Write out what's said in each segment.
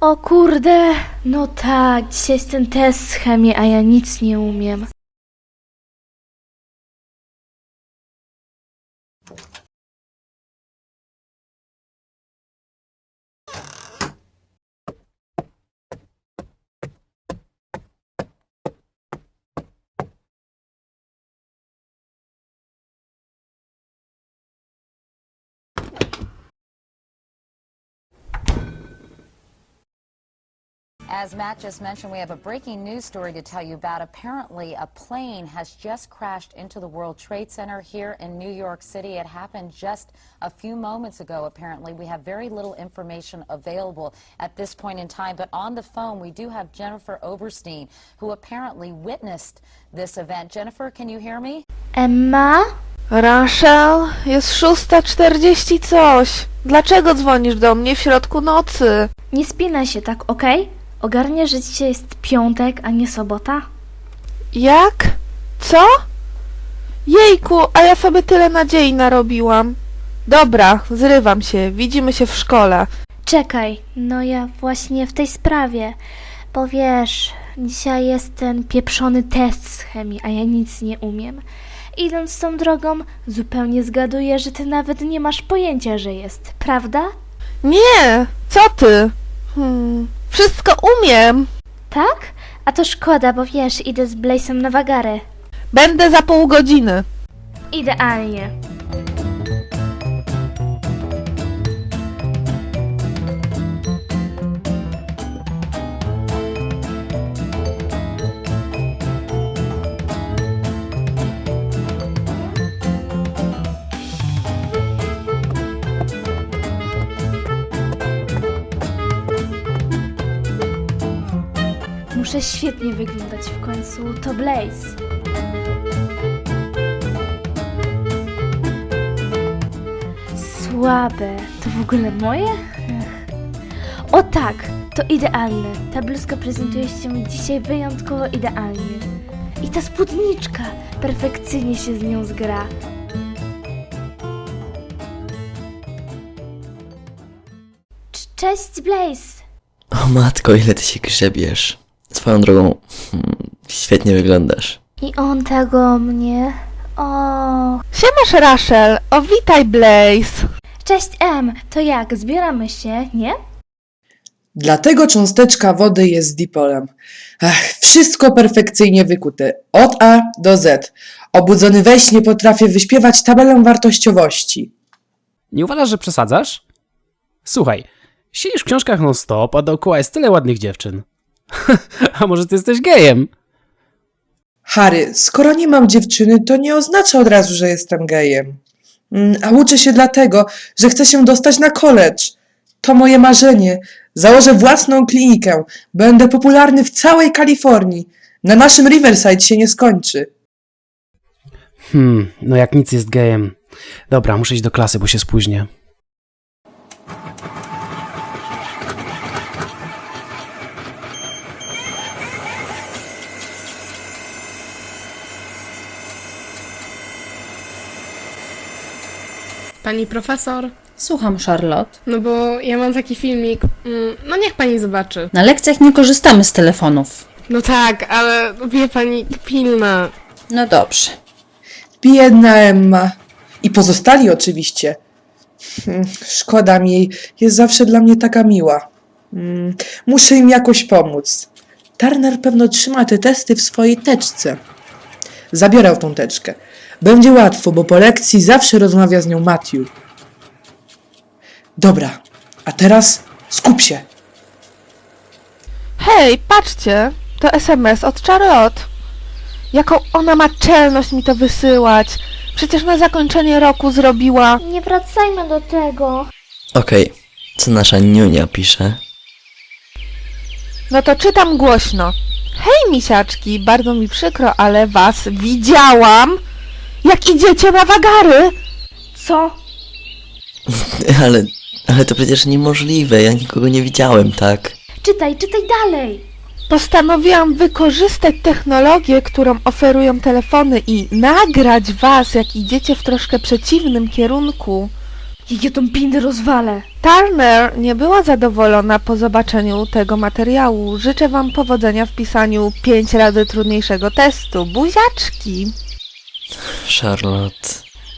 O kurde, no tak, dzisiaj jest ten test z chemii, a ja nic nie umiem. As Matt just mentioned, we have a breaking news story to tell you about. Apparently, a plane has just crashed into the World Trade Center here in New York City. It happened just a few moments ago, apparently. We have very little information available at this point in time, but on the phone, we do have Jennifer Oberstein, who apparently witnessed this event. Jennifer, can you hear me? Emma? Rachel, jest szósta czterdzieści coś. Dlaczego dzwonisz do mnie w środku nocy? Nie spinaj się, tak, okej? Ogarniesz, że dzisiaj jest piątek, a nie sobota? Jak? Co? Jejku, a ja sobie tyle nadziei narobiłam. Dobra, zrywam się, widzimy się w szkole. Czekaj, no ja właśnie w tej sprawie, bo wiesz, dzisiaj jest ten pieprzony test z chemii, a ja nic nie umiem. Idąc tą drogą, zupełnie zgaduję, że ty nawet nie masz pojęcia, że jest, prawda? Nie, co ty? Hmm, wszystko umiem. Tak? A to szkoda, bo wiesz, idę z Blaze'em na wagary. Będę za pół godziny. Idealnie. Świetnie wyglądać w końcu. To Blaze. Słabe. To w ogóle moje? O tak, to idealne. Ta bluzka prezentuje się dzisiaj wyjątkowo idealnie. I ta spódniczka perfekcyjnie się z nią zgra. Cz- Cześć Blaze. O matko, ile ty się grzebiesz. Swoją drogą, hmm, świetnie wyglądasz. I on tego mnie. O. Siemasz, Rachel. O, witaj, Blaze. Cześć M, to jak, zbieramy się, nie? Dlatego cząsteczka wody jest dipolem. Ach, wszystko perfekcyjnie wykute. Od A do Z. Obudzony we śnie potrafię wyśpiewać tabelę wartościowości. Nie uważasz, że przesadzasz? Słuchaj, siedzisz w książkach non-stop, a dookoła jest tyle ładnych dziewczyn. a może ty jesteś gejem? Harry, skoro nie mam dziewczyny, to nie oznacza od razu, że jestem gejem. Mm, A uczę się dlatego, że chcę się dostać na college. To moje marzenie. Założę własną klinikę. Będę popularny w całej Kalifornii. Na naszym Riverside się nie skończy. Hmm, no jak nic jest gejem. Dobra, muszę iść do klasy, bo się spóźnię. Pani profesor, Słucham, Charlotte. no bo ja mam taki filmik. Mm, No niech pani zobaczy. Na lekcjach nie korzystamy z telefonów. No tak, ale wie pani, pilna. No dobrze. Biedna Emma. I pozostali oczywiście. Hmm, Szkoda mi jej, jest zawsze dla mnie taka miła. Mm, Muszę im jakoś pomóc. Turner pewno trzyma te testy w swojej teczce. Zabiorę tą teczkę. Będzie łatwo, bo po lekcji zawsze rozmawia z nią Matthew. Dobra, a teraz skup się. Hej, patrzcie, to SMS od Charlotte. Jaką ona ma czelność mi to wysyłać. Przecież na zakończenie roku zrobiła... Nie wracajmy do tego. Okej, co nasza niunia pisze? No to czytam głośno. Hej, misiaczki, bardzo mi przykro, ale was widziałam, jak idziecie na wagary. Co? Ale, ale to przecież niemożliwe, ja nikogo nie widziałem, tak? Czytaj, czytaj dalej. Postanowiłam wykorzystać technologię, którą oferują telefony i nagrać was, jak idziecie w troszkę przeciwnym kierunku. Jak ja tą pindę rozwalę. Turner nie była zadowolona po zobaczeniu tego materiału. Życzę Wam powodzenia w pisaniu 5 razy trudniejszego testu. Buziaczki! Charlotte.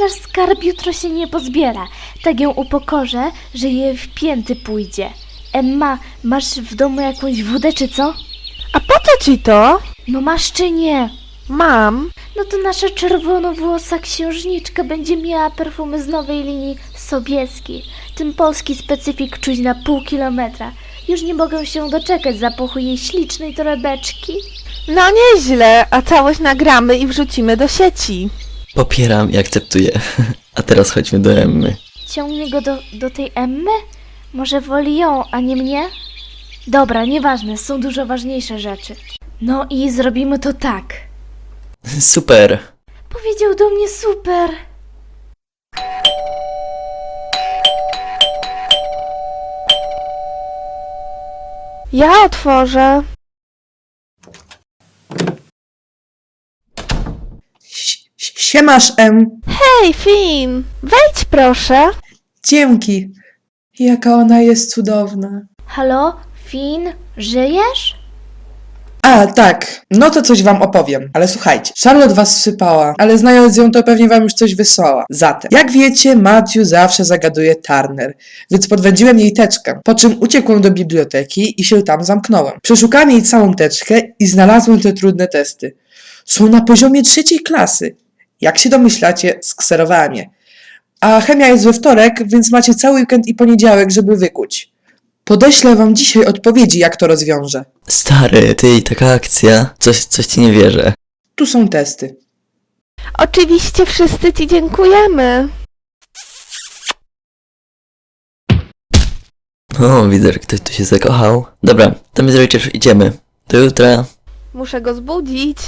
Nasz skarb jutro się nie pozbiera. Tak ją upokorzę, że je w pięty pójdzie. Emma, masz w domu jakąś wódę czy co? A po co Ci to? No masz czy nie? Mam. No to nasza czerwonowłosa księżniczka będzie miała perfumy z nowej linii Sobieski. Ten polski specyfik czuć na pół kilometra. Już nie mogę się doczekać zapachu jej ślicznej torebeczki. No nieźle, a całość nagramy i wrzucimy do sieci. Popieram i akceptuję. A teraz chodźmy do Emmy. Ciągnie go do, do tej Emmy? Może woli ją, a nie mnie? Dobra, nieważne, są dużo ważniejsze rzeczy. No i zrobimy to tak. Super! Powiedział do mnie super. Ja otworzę. Siemasz, M. Hej, Finn! Wejdź proszę. Dzięki. Jaka ona jest cudowna. Halo, Finn, żyjesz? A, tak. No to coś wam opowiem. Ale słuchajcie, Charlotte was wsypała, ale znając ją, to pewnie wam już coś wysłała. Zatem, jak wiecie, Matthew zawsze zagaduje Turner, więc podwędziłem jej teczkę, po czym uciekłem do biblioteki i się tam zamknąłem. Przeszukałem jej całą teczkę i znalazłem te trudne testy. Są na poziomie trzeciej klasy. Jak się domyślacie, skserowałem je. A chemia jest we wtorek, więc macie cały weekend i poniedziałek, żeby wykuć. Podeślę wam dzisiaj odpowiedzi, jak to rozwiążę. Stary, ty i taka akcja. Coś, coś ci nie wierzę. Tu są testy. Oczywiście wszyscy Ci dziękujemy. O, widzę, że ktoś tu się zakochał. Dobra, to my z idziemy. Do jutra. Muszę go zbudzić.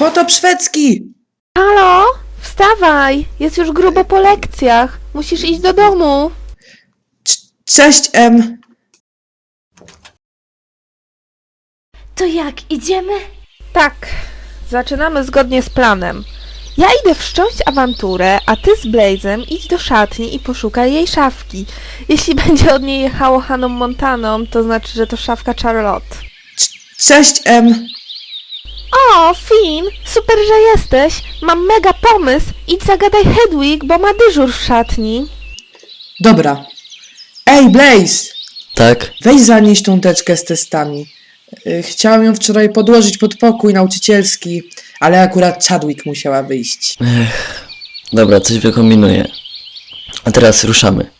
Potop szwedzki! Halo? Wstawaj! Jest już grubo po lekcjach. Musisz iść do domu. Cześć, M. To jak, idziemy? Tak, zaczynamy zgodnie z planem. Ja idę wszcząć awanturę, a ty z Blazem idź do szatni i poszukaj jej szafki. Jeśli będzie od niej jechało Haną Montaną, to znaczy, że to szafka Charlotte. Cześć, M. O, Finn, super, że jesteś. Mam mega pomysł. Idź zagadaj Hedwig, bo ma dyżur w szatni. Dobra. Ej, Blaze! Tak? Weź zanieś tą teczkę z testami. Y, Chciałam ją wczoraj podłożyć pod pokój nauczycielski, ale akurat Chadwick musiała wyjść. Ech. Dobra, coś wykombinuję. A teraz ruszamy.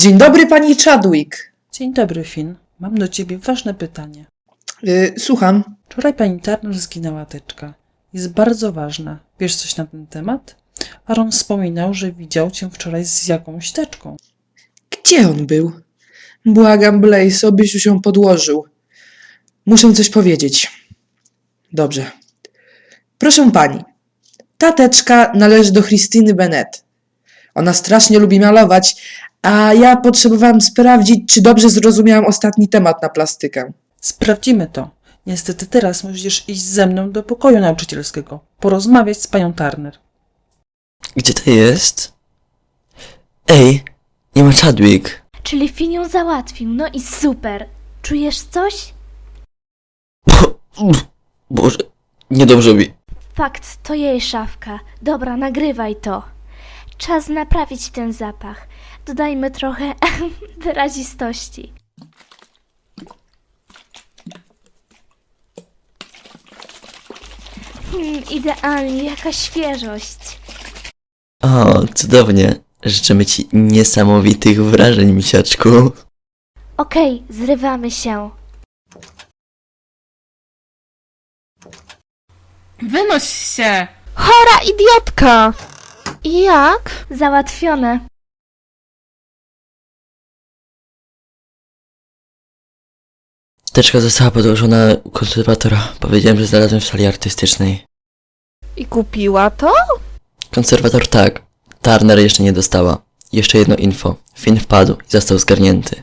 Dzień dobry, pani Chadwick. Dzień dobry, Finn. Mam do ciebie ważne pytanie. Y, słucham. Wczoraj pani Turner zginęła teczka. Jest bardzo ważna. Wiesz coś na ten temat? Aaron wspominał, że widział cię wczoraj z jakąś teczką. Gdzie on był? Błagam, Blaze, obyś już ją podłożył. Muszę coś powiedzieć. Dobrze. Proszę pani, ta teczka należy do Christiny Bennett. Ona strasznie lubi malować, a ja potrzebowałem sprawdzić, czy dobrze zrozumiałam ostatni temat na plastykę. Sprawdzimy to. Niestety teraz musisz iść ze mną do pokoju nauczycielskiego, porozmawiać z panią Turner. Gdzie to jest? Ej, nie ma Chadwick. Czyli Finn ją załatwił, no i super. Czujesz coś? Boże, niedobrze mi. Fakt, to jej szafka. Dobra, nagrywaj to. Czas naprawić ten zapach. Dodajmy trochę wyrazistości. Hmm, idealnie, jaka świeżość. O, cudownie. Życzymy ci niesamowitych wrażeń, misiaczku. Okej, zrywamy się. Wynoś się! Chora idiotka! I jak? Załatwione. Teczka została podłożona u konserwatora. Powiedziałem, że znalazłem w sali artystycznej. I kupiła to? Konserwator tak. Turner jeszcze nie dostała. Jeszcze jedno info. Finn wpadł i został zgarnięty.